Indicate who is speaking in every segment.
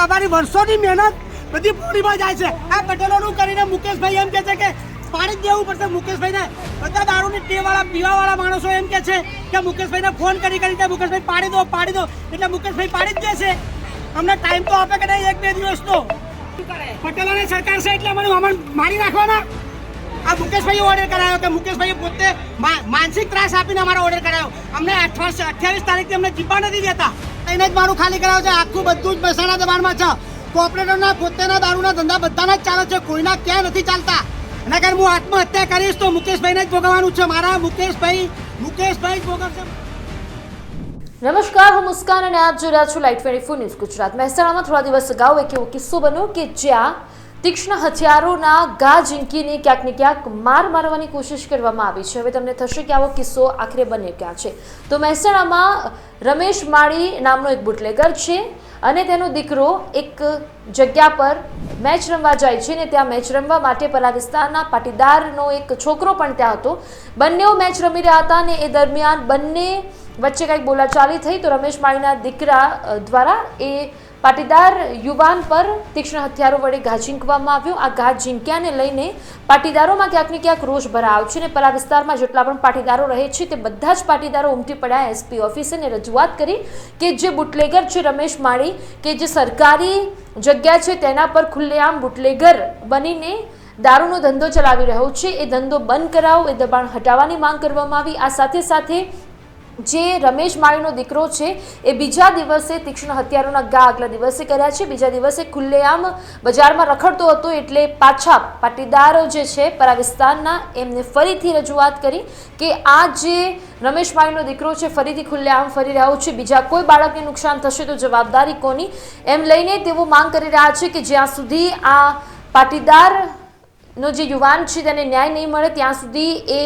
Speaker 1: બાબાની વર્ષોની મહેનત બધી પૂરીમાં જાય છે. આ પટેલોનું કરીને મુકેશભાઈ એમ કહે છે કે પાડી દેવું પડશે. મુકેશભાઈને બધા દારૂની ટેવાળા, પીવાવાળા માણસો એમ કહે છે કે મુકેશભાઈને ફોન કરી કરી કે મુકેશભાઈ પાડી દો પાડી દો. એટલે મુકેશભાઈ પાડી જ દેશે. અમને ટાઈમ તો આપે કે નહીં એક બે દિવસનો. પટેલોની સરકાર છે એટલે મને અમલ મારી નાખવાના. આ મુકેશભાઈ ઓર્ડર કરાયો કે મુકેશભાઈ પોતે માનસિક ત્રાસ આપીને અમારો ઓર્ડર કરાયો. અમને અઠવાસ અઠ્યાવીસ તારીખથી અમને જીપા નથી દેતા. એને જ મારું ખાલી કરાવે છે. આખું બધું જ મહેસાણા દબાણમાં છે. કોઓપરેટરના પોતેના દારૂના ધંધા બધાના જ ચાલે છે. કોઈના ક્યાં નથી ચાલતા. એના કારણે હું આત્મહત્યા કરીશ તો મુકેશભાઈને જ ભોગવવાનું છે. મારા મુકેશભાઈ મુકેશભાઈ જ ભોગવશે.
Speaker 2: નમસ્કાર, હું મુસ્કાન અને આપ જોઈ રહ્યા છો light twenty four news Gujarat. મહેસાણામાં થોડા દિવસ અગાઉ એક એવો કિસ્સો બન્યો કે જ્યાં તીક્ષ્ણ હથિયારોના ગા ઝીંકીને ક્યાંક ને ક્યાંક માર મારવાની કોશિશ કરવામાં આવી છે. હવે તમને થશે કે આવો કિસ્સો આખરે બને ક્યાં છે. તો મહેસાણામાં રમેશ માળી નામનો એક બુટલેગર છે અને તેનો દીકરો એક જગ્યા પર મેચ રમવા જાય છે ને ત્યાં મેચ રમવા માટે પલા વિસ્તારના પાટીદારનો એક છોકરો પણ ત્યાં હતો. બંનેઓ મેચ રમી રહ્યા હતા અને એ દરમિયાન બંને વચ્ચે કંઈક બોલાચાલી થઈ તો રમેશ માળીના દીકરા દ્વારા એ પાટીદાર યુવાન પર તીક્ષ્ણ હથિયારો વડે ઘા ઝીંકવામાં આવ્યો. આ ઘા ઝીંક્યાને લઈને પાટીદારોમાં ક્યાંક ને ક્યાંક રોષ ભરાયો છે અને પરા વિસ્તારમાં જેટલા પણ પાટીદારો રહે છે તે બધા જ પાટીદારો ઉમટી પડ્યા. એસપી ઓફિસે રજૂઆત કરી કે જે બુટલેગર છે રમેશ માળી, કે જે સરકારી જગ્યા છે તેના પર ખુલ્લેઆમ બુટલેગર બનીને દારૂનો ધંધો ચલાવી રહ્યો છે. એ ધંધો બંધ કરાવો, એ દબાણ હટાવવાની માંગ કરવામાં આવી. આ સાથે સાથે જે રમેશ માળીનો દીકરો છે, એ બીજા દિવસે તીક્ષ્ણ હત્યારોના ગા આગલા દિવસે કર્યા છે. બીજા દિવસે ખુલ્લેઆમ બજારમાં રખડતો હતો એટલે પાછા પાટીદારો જે છે, પરા વિસ્તારના એમને ફરીથી રજૂઆત કરી કે આ જે રમેશ માળીનો દીકરો છે, ફરીથી ખુલ્લેઆમ ફરી રહ્યો છે. બીજા કોઈ બાળકને નુકસાન થશે તો જવાબદારી કોની? એમ લઈને તેઓ માંગ કરી રહ્યા છે કે જ્યાં સુધી આ પાટીદાર નો જે યુવાન છે તેને ન્યાય નહીં મળે, ત્યાં સુધી એ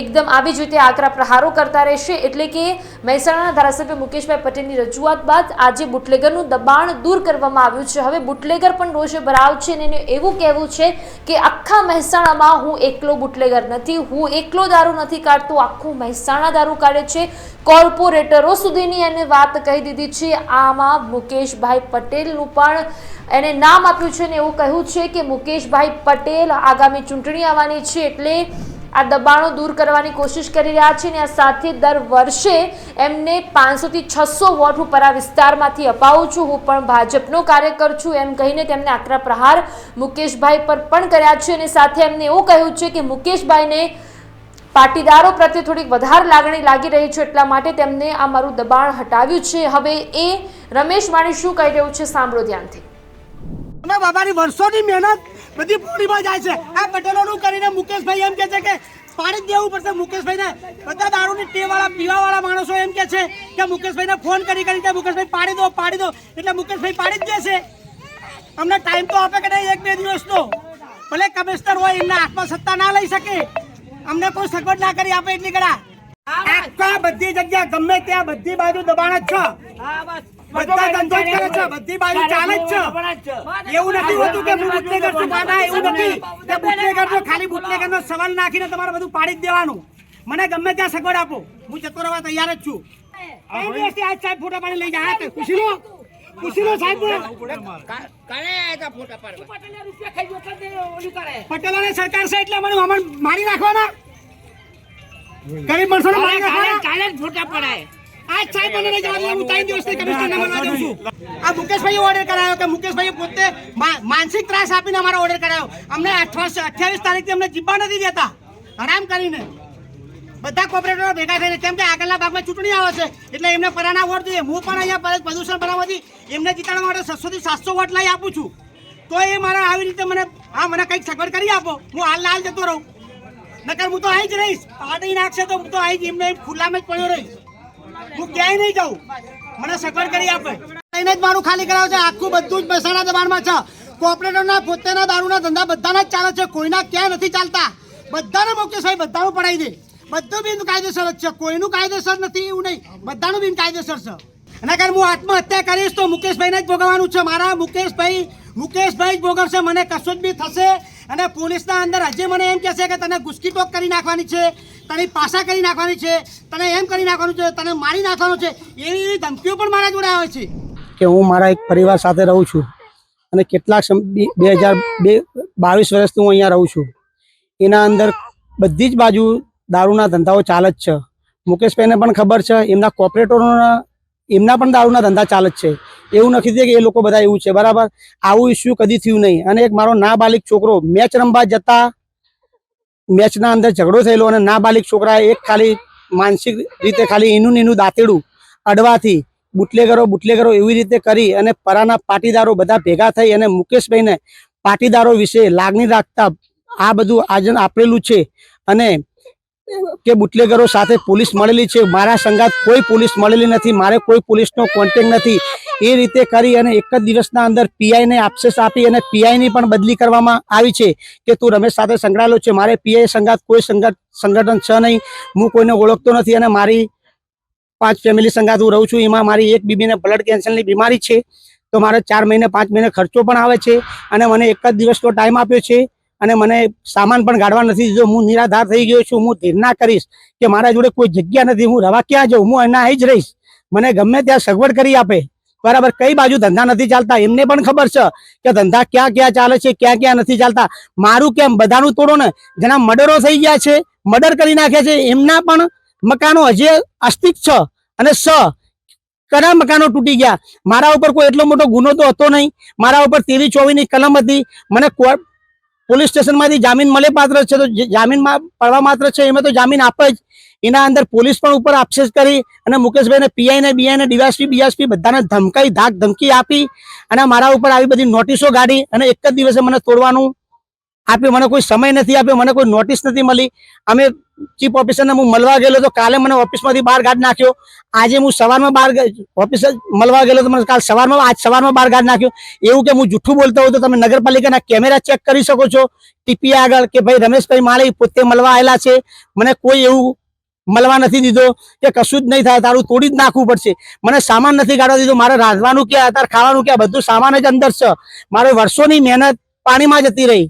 Speaker 2: એકદમ આવી જ રીતે આકરા પ્રહારો કરતા રહેશે. એટલે કે મહેસાણાના ધારાસભ્ય મુકેશભાઈ પટેલની રજૂઆત બાદ આજે બુટલેગરનું દબાણ દૂર કરવામાં આવ્યું છે. હવે બુટલેગર પણ રોષે ભરાવ છે અને એને એવું કહેવું છે કે આખા મહેસાણામાં હું એકલો બુટલેગર નથી, હું એકલો દારૂ નથી કાઢતો, આખું મહેસાણા દારૂ કાઢે છે. કોર્પોરેટરો સુધીની એને વાત કહી દીધી છે. આમાં મુકેશભાઈ પટેલનું પણ એને નામ આપ્યું છે ને એવું કહ્યું છે કે મુકેશભાઈ પટેલ આગામી ચૂંટણી આવવાની છે એટલે આ દબાણો દૂર કરવાની કોશિશ કરી રહ્યા છે અને આ સાથે દર વર્ષે એમને પાંચસોથી છસો વોટ હું પરા વિસ્તારમાંથી અપાવું છું. હું પણ ભાજપનો કાર્યકર છું. એમ કહીને તેમને આકરા પ્રહાર મુકેશભાઈ પર પણ કર્યા છે અને સાથે એમને એવું કહ્યું છે કે મુકેશભાઈને પાટીદારો પ્રત્યે થોડીક વધારે લાગણી લાગી રહી છે એટલા માટે તેમને આ મારું દબાણ હટાવ્યું છે. હવે એ રમેશ માણી શું કહી રહ્યું છે સાંભળો ધ્યાનથી.
Speaker 1: બાબાની વર્ષોની મહેનત બધી પૂરીમાં જાય છે. આ પટેલોનું કરીને મુકેશભાઈ એમ કે છે કે પાડી જ દેવું પડશે મુકેશભાઈને. બધા દારૂની ટેવાળા પીવાવાળા માણસો એમ કે છે કે મુકેશભાઈને ફોન કરી કરી કે મુકેશભાઈ પાડી દો પાડી દો. એટલે મુકેશભાઈ પાડી જ દેશે. અમને ટાઈમ તો આપે કે નહીં એક બે દિવસનો. ભલે કમિશનર હોય એમના હાથમાં સત્તા ના લઈ શકે. અમને કોઈ સગવડ ના કરી આપે એટલી કડા આખા બધી જગ્યા ગમે ત્યાં બધી બાજુ દબાણ જ છે. બધા ધંધો જ કરે છે. બધી બાજુ ચાલે જ છે. એવું નથી હોતું કે હું બુટલેગર છું. ના, ના એવું નથી કે બુટલેગર છો ખાલી બુટલેગર નો સવાલ નાખીને તમારે બધું પાડી જ દેવાનું. મને ગમે ત્યાં સગવડ આપો. હું જતો રહેવા તૈયાર જ છું. કઈ દિવસથી આજ સાહેબ ફોટા પાડી લઈ જાય. પૂછી લો. સાહેબ. પટેલોની સરકાર છે એટલે મને અમન મારી નાખવાના? ગરીબ માણસો મારી નાખવાના? આ જ સાહેબ મને નહીં જવા દે, હું ત્રણ દિવસથી કમિશનરને મળવા દઉં છું. આ મુકેશભાઈ ઓર્ડર કરાયો કે મુકેશભાઈ પોતે માનસિક ત્રાસ આપીને અમારો ઓર્ડર કરાયો. અમને અઠવાસ અઠ્યાવીસ તારીખથી અમને જીવવા નથી દેતા. આરામ કરીને. બધા કોર્પોરેટરો ભેગા થઈને કેમ કે આગળના ભાગમાં ચૂંટણી આવે છે એટલે એમને પરાના વોટ જોઈએ. હું પણ અહીંયા પ્રદૂષણ બનાવવાથી એમને જીતાડવા માટે છસો થી સાતસો વોટ લઈ આપું છું. તો એ મારા આવી રીતે મને હા મને કંઈક સગવડ કરી આપો. હું હાલ હાલ જતો રહું. નકર હું તો અહીં જ રહીશ. પાર્ટી નાખશે તો હું તો અહીં જ એમને ખુલ્લામાં જ પડ્યો રહીશ. હું ક્યાંય નહીં જાઉં. મને સગવડ કરી આપે. એને જ મારું ખાલી કરાવે છે. આખું બધું જ મહેસાણા દબાણમાં છે. કોર્પોરેટરના પોતેના દારૂના ધંધા બધાના જ ચાલે છે. કોઈના ક્યાંય નથી ચાલતા. બધાને મુકેશભાઈ બધાનું પડાવી દે. બધું બિન કાયદેસર જ છે. કોઈનું કાયદેસર નથી, એવું નહીં. બધાનું બિન કાયદેસર છે. એના કારણે હું આત્મહત્યા કરીશ, તો મુકેશભાઈને જ ભોગવવાનું છે. મારા મુકેશભાઈ મુકેશભાઈ જ ભોગવશે. મને કશું જ બી થશે. અને પોલીસના અંદર હજી મને એમ કહેશે કે તને ગુસ્કી ટોક કરી નાખવાની છે. તને પાસા કરી નાખવાની છે, તને એમ કરી નાખવાનું છે, તને મારી નાખવાનું છે, એવી એવી ધમકીઓ પણ મારા જોડે આવે છે. કે હું મારા એક પરિવાર સાથે રહું છું અને કેટલાક બે- હજાર બે બાવીસ વર્ષથી હું અહીંયા રહું છું. એના અંદર બધી જ બાજુ દારૂના ધંધાઓ ચાલે જ છે. મુકેશભાઈને પણ ખબર છે, એમના કોર્પોરેટરોના એમના પણ દારૂના ધંધા ચાલે જ છે. એવું નથી કે એ લોકો બધા એવું છે, બરાબર? આવું ઇસ્યુ કદી થયું નહીં. અને એક મારો નાબાલિક છોકરો મેચ રમવા જતા મેચના અંદર ઝઘડો થયેલો અને નાબાલિક છોકરાએ એક ખાલી માનસિક રીતે ખાલી એનું એનું દાંતેડું અડવાથી બુટલેગરો બુટલેગરો એવી રીતે કરી અને પરાના પાટીદારો બધા ભેગા થઈ અને મુકેશભાઈને પાટીદારો વિશે લાગણી રાખતા આ બધું આજન આપેલું છે અને કે બુટલેગરો સાથે પોલીસ મળેલી છે. મારા સંગાત કોઈ પોલીસ મળેલી નથી. મારે કોઈ પોલીસનો કોન્ટેક નથી. એ રીતે કરી અને એક જ દિવસના અંદર પીઆઈને આપશેસ આપી અને પીઆઈની પણ બદલી કરવામાં આવી છે કે તું રમેશ સાથે સંકળાયેલો છે. મારે પીઆઈ સંગાત કોઈ સંગઠ સંગઠન છે નહીં. હું કોઈને ઓળખતો નથી અને મારી પાંચ ફેમિલી સંગાત હું રહું છું. એમાં મારી એક બીબીને બ્લડ કેન્સરની બીમારી છે. તો મારે ચાર મહિને, પાંચ મહિને ખર્ચો પણ આવે છે અને મને એક જ દિવસનો ટાઈમ આપ્યો છે અને મને સામાન પણ ગાડવા નથી દીધો. હું નિરાધાર થઈ ગયો છું. હું ધીરના કરીશ કે મારા જોડે કોઈ જગ્યા નથી. હું રવા ક્યાં જાઉં? હું એના જ રહીશ. મને ગમે ત્યાં સગવડ કરી આપે. બરાબર, કઈ બાજુ ધંધા નથી ચાલતા? એમને પણ ખબર છે કે ધંધા ક્યાં ક્યાં ચાલે છે, ક્યાં ક્યાં નથી ચાલતા. મારું કેમ? બધાનું તોડો ને. જેના મર્ડરો થઈ ગયા છે, મર્ડર કરી નાખ્યા છે, એમના પણ મકાનો હજી અસ્તિત્વ છે અને સ કરા મકાનો તૂટી ગયા. મારા ઉપર કોઈ એટલો મોટો ગુનો તો હતો નહીં. મારા ઉપર તેવી ચોવીની કલમ હતી. મને પોલીસ સ્ટેશનમાંથી જામીન મળે પાત્ર છે તો જામીનમાં પડવા માત્ર છે, એમાં તો જામીન આપે જ. એના અંદર પોલીસ પણ ઉપર આક્ષેપ કરી અને મુકેશભાઈને પીઆઈ ને બીઆઈ ને ડીવાયસપી બીએસપી બધાને ધમકાઈ ધાક ધમકી આપી અને મારા ઉપર આવી બધી નોટિસો કાઢી અને એક જ દિવસે મને તોડવાનું આપ્યું મને કોઈ સમય નથી આપ્યો, મને કોઈ નોટિસ નથી મળી. અમે ચીફ ઓફિસરને હું મળવા ગયેલો તો કાલે મને ઓફિસમાંથી બહાર કાઢી નાખ્યો. આજે હું સવારમાં બહાર ઓફિસર મળવા ગયેલો તો મને કાલ સવારમાં, આજ સવારમાં બહાર કાઢી નાખ્યો. એવું કે હું જૂઠું બોલતો હોઉં તો તમે નગરપાલિકાના કેમેરા ચેક કરી શકો છો. ટીપી આગળ કે ભાઈ રમેશભાઈ માળી પોતે મળવા આવેલા છે. મને કોઈ એવું મળવા નથી દીધો કે કશું જ નહીં થાય, તારું તોડી જ નાખવું પડશે. મને સામાન નથી કાઢવા દીધો, મારે રાંધવાનું ક્યાં, અત્યારે ખાવાનું ક્યાં, બધું સામાન જ અંદર છે. મારે વર્ષોની મહેનત પાણીમાં જતી રહી.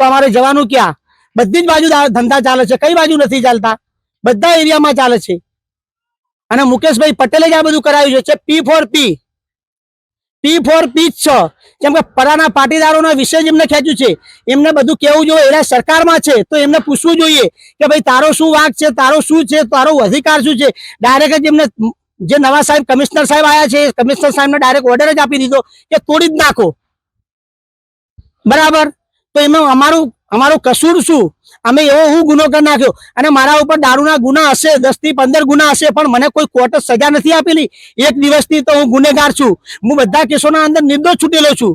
Speaker 1: તો અમારે જવાનું ક્યાં? બધી જ બાજુ ધંધા ચાલે છે. કઈ બાજુ નથી ચાલતા? બધા એરિયામાં ચાલે છે. અને મુકેશભાઈ પટેલે જ આ બધું કરાવ્યું છે. પી ફોર પી. પી ફોર પી જ છે. કેમ કે પરાના પાટીદારોના વિશે જ એમને ખેંચ્યું છે. એમને બધું કેવું જોઈએ? એના સરકારમાં છે. તો એમને પૂછવું જોઈએ કે ભાઈ, તારો શું વાંક છે? તારો શું છે? તારો અધિકાર શું છે? ડાયરેક્ટ જ એમને જે નવા સાહેબ, કમિશનર સાહેબ આવ્યા છે, કમિશનર સાહેબને ડાયરેક્ટ ઓર્ડર જ આપી દીધો કે તોડી જ નાખો. બરાબર? તો એમાં અમારું અમારું કસૂર શું? અમે એવો હું ગુનો કરી નાખ્યો. અને મારા ઉપર દારૂના ગુના હશે દસથી પંદર ગુના હશે, પણ મને કોઈ કોર્ટ સજા નથી આપેલી. એક દિવસથી તો હું ગુનેગાર છું. હું બધા કેસોના અંદર નિર્દોષ છૂટેલો છું.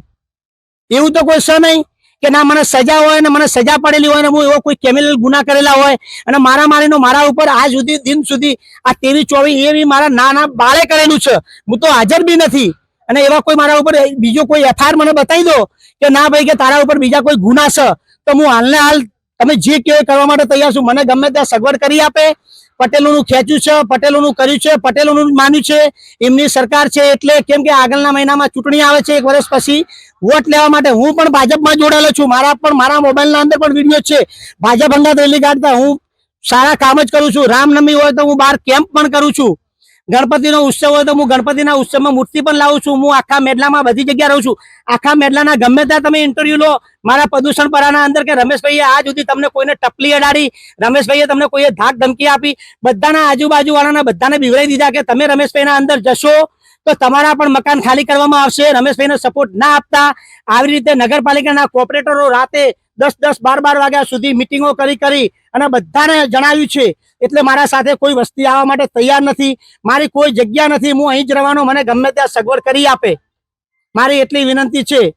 Speaker 1: એવું તો કોઈ છે નહીં કે ના, મને સજા હોય ને મને સજા પડેલી હોય ને હું એવો કોઈ ક્રિમિનલ ગુના કરેલા હોય. અને મારા મારીનો મારા ઉપર આજ સુધી, દિન સુધી આ તેવી ચોવીસ એવી મારા નાના બાળે કરેલું છે. હું તો હાજર બી નથી. અને એવા કોઈ મારા ઉપર બીજો કોઈ એફઆઈઆર મને બતાવી દો કે ના ભાઈ, કે તારા ઉપર બીજા કોઈ ગુના છે, તો હું હાલને હાલ તમે જે કહો કરવા માટે તૈયાર છું. મને ગમે ત્યાં સગવડ કરી આપે. પટેલોનું ખેંચ્યું છે, પટેલોનું કર્યું છે, પટેલોનું માન્યું છે. એમની સરકાર છે એટલે કેમ કે આગળના મહિનામાં ચૂંટણી આવે છે એક વર્ષ પછી. વોટ લેવા માટે હું પણ ભાજપમાં જોડાયેલો છું. મારા પણ, મારા મોબાઈલના અંદર પણ વીડિયો છે. ભાજપ અંગા રેલી કાઢતા હું સારા કામ જ કરું છું. રામનવમી હોય તો હું બહાર કેમ્પ પણ કરું છું. ગણપતિનો ઉત્સવ હોય તો હું ગણપતિના ઉત્સવમાં મૂર્તિ પણ લાવું છું. હું આખા મેડલામાં બધી જગ્યા રહું છું. આખા મેડલાના ગમે ત્યાં તમે ઇન્ટરવ્યુ લો, મારા પ્રદૂષણ પરાના અંદર કે રમેશભાઈએ આ સુધી તમને કોઈને ટપલી અડાડી, રમેશભાઈએ તમને કોઈએ ધાક ધમકી આપી, બધાના આજુબાજુ વાળાના બધાને બિવડાવી દીધા કે તમે રમેશભાઈના અંદર જશો. તો તમારા પણ મકાન ખાલી કરવામાં આવશે. રમેશભાઈને સપોર્ટ ના આપતા આવી રીતે નગરપાલિકાના કોર્પોરેટરો રાતે દસ દસ બાર બાર વાગ્યા સુધી મિટિંગો કરી કરી અને બધાને જણાવ્યું છે. એટલે મારા સાથે કોઈ વસ્તી આવવા માટે તૈયાર નથી. મારી કોઈ જગ્યા નથી. હું અહીં જ રહેવાનો. મને ગમે ત્યાં સગવડ કરી આપે. મારી એટલી વિનંતી છે.